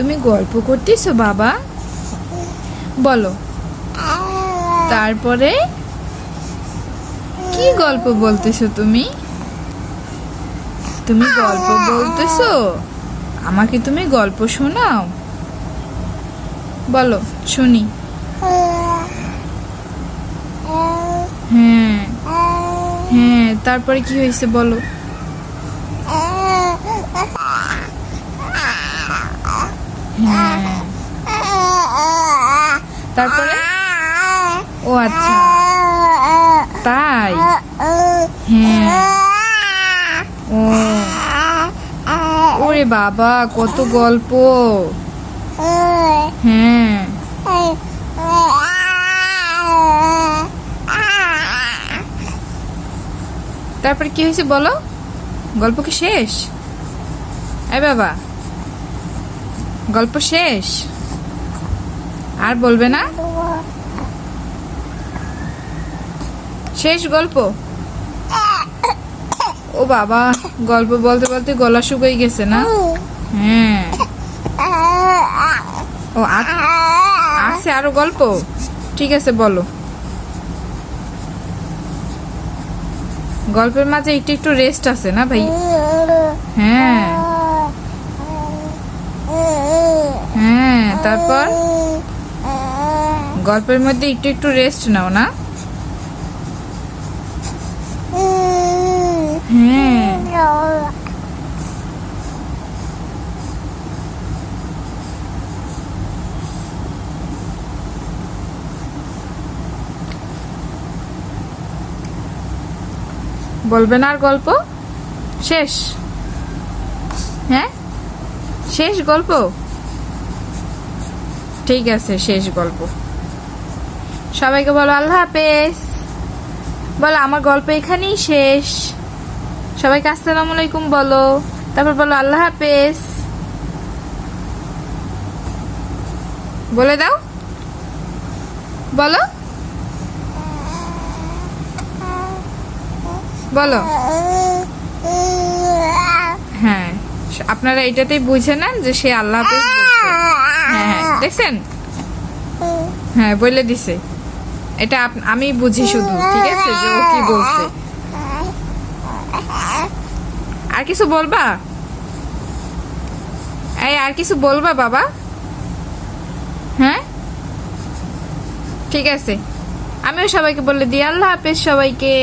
তুমি গল্প করতেছো, বাবা? বলো। তারপরে? কি গল্প বলতেছো তুমি? তুমি গল্প বলতেছো? আমাকে তুমি গল্প শোনাও। বলো, শুনি। হ্যাঁ। হ্যাঁ তারপরে কি হয়েছে বলো? তারপরে? ও আচ্ছা। তাই? হ্যাঁ। ওরে বাবা, কত গল্প। হ্যাঁ। তারপরে কি হয়েছে বলো? গল্প কি শেষ? এই বাবা। গল্প শেষ? আর বলবে না? শেষ গল্প? ও বাবা, গল্প বলতে বলতে গলা শুকিয়ে গেছে না? হ্যাঁ। ও আছে আরও গল্প? ঠিক আছে, বলো। গল্পের মাঝে একটু একটু রেস্ট আছে না ভাই? হ্যাঁ হ্যাঁ তারপর? গল্পের মধ্যে একটু একটু রেস্ট নাও না? হ্যাঁ। বলবে না আর গল্প? শেষ? হ্যাঁ? শেষ গল্প? ঠিক আছে, শেষ গল্প। সবাইকে বলো আল্লাহ হাফেজ। বলো, আমার গল্প এখানেই শেষ। সবাইকে আসসালামু আলাইকুম বলো। তারপর বলো, আল্লাহ হাফেজ। বলে দাও। বলো। বলো। হ্যাঁ আপনারা এটাতেই বুঝে নেন যে সে আল্লাহ হাফেজ। হ্যাঁ হ্যাঁ দেখছেন? হ্যাঁ বলে দিছে। এটা আমি বুঝি শুধু, ঠিক আছে? যে ও কি বলছে। আর কিছু বলবা? এই, আর কিছু বলবা, বাবা? হ্যাঁ? ঠিক আছে। আমিও সবাইকে বলে দিই, আল্লাহ হাফেজ সবাইকে।